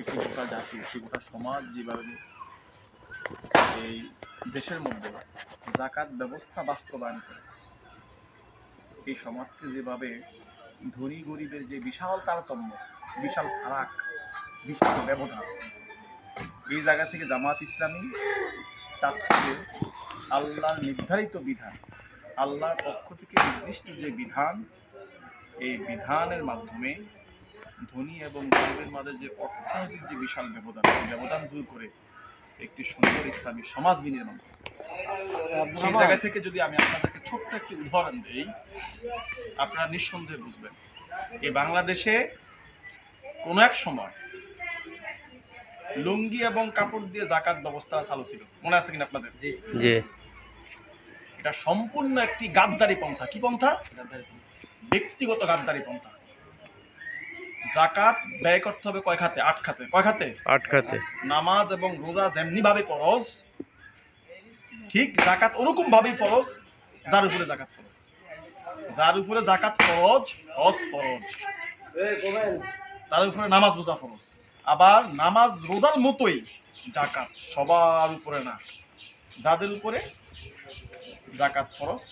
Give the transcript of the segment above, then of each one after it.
একটি গোটা জাতি একটি গোটা সমাজ যেভাবে এই দেশের মধ্যে জাকাত ব্যবস্থা বাস্তবায়ন করে, এই সমাজকে যেভাবে ধনী গরিবের যে বিশাল তারতম্য, বিশাল ফারাক, বিশাল ব্যবধান, এই জায়গা থেকে জামাত ইসলামী চাচ্ছে যে আল্লাহর নির্ধারিত বিধান, আল্লাহর পক্ষ থেকে নির্দিষ্ট যে বিধান, এই বিধানের মাধ্যমে ধনী এবং গরিবের মাঝে যে অর্থনৈতিক যে বিশাল ব্যবধান সেই ব্যবধান দূর করে একটি সুন্দর ইসলামী সমাজ বিনির্মাণ করে। সেই জায়গা থেকে যদি আমি আপনাদেরকে ছোট্ট একটি উদাহরণ দিই আপনারা নিঃসন্দেহে বুঝবেন এই বাংলাদেশে কোনো এক সময় লুঙ্গি এবং কাপড় দিয়ে জাকাত ব্যবস্থা চালু ছিল। মনে আছে কিনা আপনাদের? জি। জি। এটা সম্পূর্ণ একটি গাদ্দারি পন্থা। কি পন্থা। ব্যক্তিগত গাদ্দারি পন্থা। জাকাত ব্যয় করতে হবে কয় খাতে? আট খাতে। কয় খাতে? আট খাতে। নামাজ এবং রোজা যেমনি ভাবে ফরজ ঠিক জাকাত ওরকম ভাবেই ফরজ যার উপরে জাকাত ফরজ। যার উপরে জাকাত ফরজ হজ ফরজ। তার উপরে নামাজ রোজা ফরজ। আবার নামাজ রোজার মতোই জাকাত সবার উপরে না। যাদের উপরে জাকাত ফরজ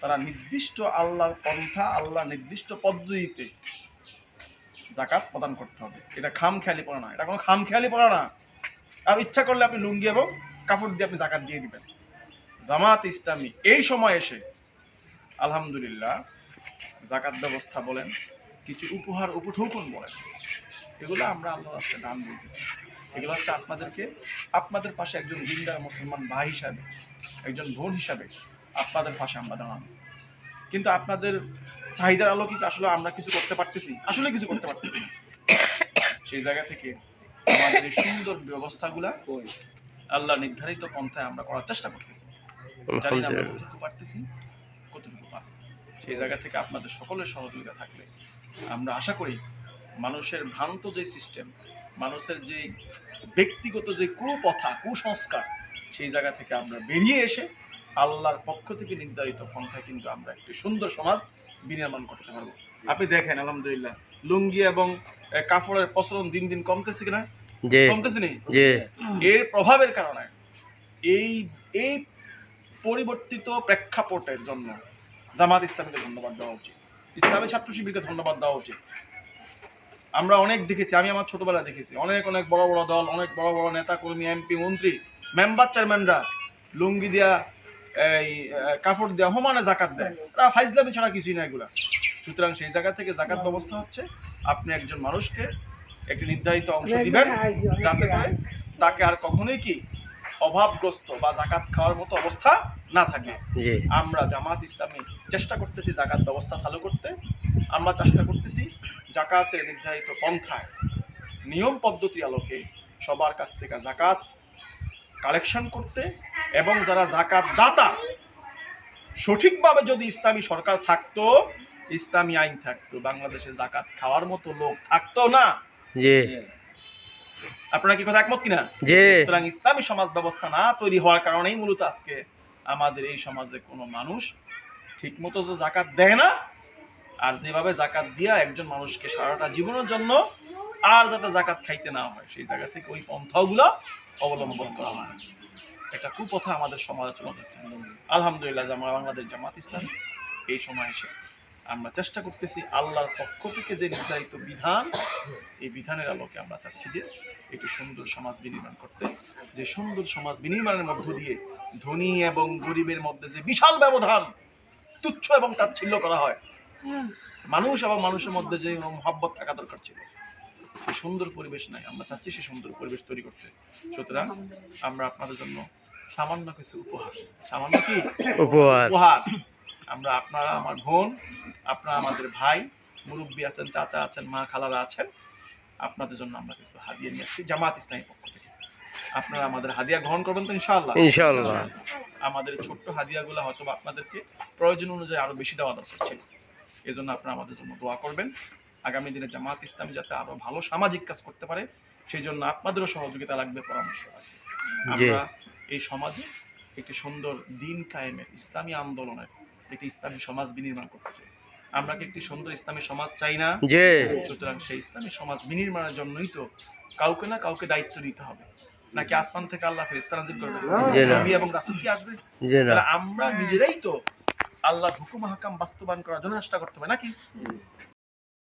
তারা নির্দিষ্ট আল্লাহর পন্থা আল্লাহ নির্দিষ্ট পদ্ধতিতে জাকাত প্রদান করতে হবে। এটা খাম খেয়ালি পড়া না, এটা কোনো খাম খেয়ালি পড়া না। আর ইচ্ছা করলে আপনি লুঙ্গি এবং কাপড় দিয়ে আপনি জাকাত দিয়ে দিবেন। জামাত ইসলামী এই সময় এসে, আলহামদুলিল্লাহ জাকাত ব্যবস্থা বলেন, কিছু উপহার উপঠৌকন বলেন, এগুলো আমরা আল্লাহ রাস্তায় দান বলতেছি এগুলো হচ্ছে আপনাদেরকে, আপনাদের পাশে একজন দিনদার মুসলমান ভাই হিসাবে, একজন বোন হিসাবে আপনাদের পাশে আমরা দাঁড়ানো কিন্তু আপনাদের চাহিদার আলোকিত আসলে আমরা কিছু করতে পারতেছি? আসলে কিছু করতে পারতেছি সেই জায়গা থেকে আমাদের সুন্দর ব্যবস্থাগুলা আল্লাহ নির্ধারিত পন্থায় আমরা করার চেষ্টা করতেছি। জানি না আমরা কতটুকু পারতেছি কতটুকু পারব। সেই জায়গা থেকে আপনাদের সকলের সহযোগিতা থাকবে আমরা আশা করি মানুষের ভ্রান্ত যে সিস্টেম মানুষের যে ব্যক্তিগত যে কুপ্রথা কুসংস্কার সেই জায়গা থেকে আমরা বেরিয়ে এসে আল্লাহর পক্ষ থেকে নির্ধারিত পন্থায় কিন্তু আমরা একটি সুন্দর সমাজ বিনির্মাণ করতে পারব। আপনি দেখেন আলহামদুলিল্লাহ। লুঙ্গি এবং কাপড়ের প্রচলন দিন দিন কমতেছে কিনা? কমতেছে নি এর প্রভাবের কারণে এই এই পরিবর্তিত প্রেক্ষাপটের জন্য জামাত ইসলামীকে ধন্যবাদ দেওয়া উচিত। ইসলামী ছাত্র শিবিরকে ধন্যবাদ দেওয়া উচিত। আমরা অনেক দেখেছি আমি আমার ছোটবেলায় দেখেছি অনেক অনেক বড় বড় দল অনেক বড় বড় নেতা কর্মী এমপি মন্ত্রী মেম্বার চেয়ারম্যানরা লুঙ্গি দিয়া এই কাপড় দেওয়া সমানে জাকাত দেয়। তারা ফাইজলামি ছাড়া কিছুই না এগুলা। সুতরাং সেই জায়গা থেকে জাকাত ব্যবস্থা হচ্ছে। আপনি একজন মানুষকে একটি নির্ধারিত অংশ দিবেন যাতে করে তাকে আর কখনোই কি অভাবগ্রস্ত বা জাকাত খাওয়ার মতো অবস্থা না থাকে। আমরা জামাত ইসলামী চেষ্টা করতেছি জাকাত ব্যবস্থা চালু করতে। আমরা চেষ্টা করতেছি জাকাতের নির্ধারিত পন্থায় নিয়ম পদ্ধতি আলোকে সবার কাছ থেকে জাকাত কালেকশন করতে এবং যারা জাকাত দাতা সঠিকভাবে যদি ইসলামী সরকার থাকতো ইসলামী আইন থাকতো বাংলাদেশে জাকাত খাওয়ার মতো লোক থাকতো না। আপনারা কি কথা একমত কিনা? সুতরাং ইসলামী সমাজ ব্যবস্থা না তৈরি হওয়ার কারণেই মূলত আজকে আমাদের এই সমাজে কোনো মানুষ ঠিক মতো তো জাকাত দেয় না আর যেভাবে জাকাত দিয়া একজন মানুষকে সারাটা জীবনের জন্য আর যাতে জাকাত খাইতে না হয় সেই জায়গা থেকে ওই পন্থাগুলো অবলম্বন করা হয়। একটা কুপথা আমাদের সমাজে চলে যাচ্ছে। আলহামদুলিল্লাহ জামা বাংলাদেশ জামাত ইসলাম এই সময় এসে আমরা চেষ্টা করতেছি আল্লাহর পক্ষ থেকে যে নির্ধারিত বিধান এই বিধানের আলোকে আমরা চাচ্ছি যে একটি সুন্দর সমাজ বিনির্মাণ করতে। যে সুন্দর সমাজ বিনির্মাণের মধ্য দিয়ে ধনী এবং গরিবের মধ্যে যে বিশাল ব্যবধান তুচ্ছ এবং তাচ্ছিল্য করা হয় মানুষ এবং মানুষের মধ্যে যে মহাব্বত থাকা দরকার ছিল। সুন্দর পরিবেশ নাই আমরা চাচ্ছি সেই সুন্দর পরিবেশ তৈরি করতে। সুতরাং আমরা আপনাদের জন্য সামান্য কিছু উপহার। সামান্য কি? উপহার। উপহার। আমরা আপনারা আমার বোন আপনারা আমাদের ভাই মুরব্বী আছেন চাচা আছেন মা খালারা আছেন আপনাদের জন্য আমরা কিছু হাদিয়া নিয়ে আসছি জামাত ইসলামী পক্ষ থেকে। আপনারা আমাদের হাদিয়া গ্রহণ করবেন তো ইনশাআল্লাহ? ইনশাআল্লাহ। আমাদের ছোট্ট হাদিয়াগুলো হয়তো আপনাদেরকে প্রয়োজন অনুযায়ী আরও বেশি দেওয়া দরকার ছিল। এই জন্য আপনারা আমাদের জন্য দোয়া করবেন। আগামী দিনে জামাত ইসলামী যাতে আরও ভালো সামাজিক কাজ করতে পারে সেই জন্য আপনাদেরও সহযোগিতা লাগবে পরামর্শ লাগবে আমরা এই সমাজে একটি সুন্দর দিন কায়েমের ইসলামী আন্দোলনের একটি ইসলামী সমাজ বিনির্মাণ করতে চাই। আমরা কি একটি সুন্দর ইসলামী সমাজ চাই না? সুতরাং সেই ইসলামী সমাজ বিনির্মাণের জন্যই তো কাউকে না কাউকে দায়িত্ব নিতে হবে। নাকি আসমান থেকে আল্লাহ ফেরেশতা নাজিল করবে? নবী এবং রাসূল কি আসবে? আমরা নিজেরাই তো আল্লাহ হুকুম হাকাম বাস্তবায়ন করার জন্য চেষ্টা করতে হবে নাকি?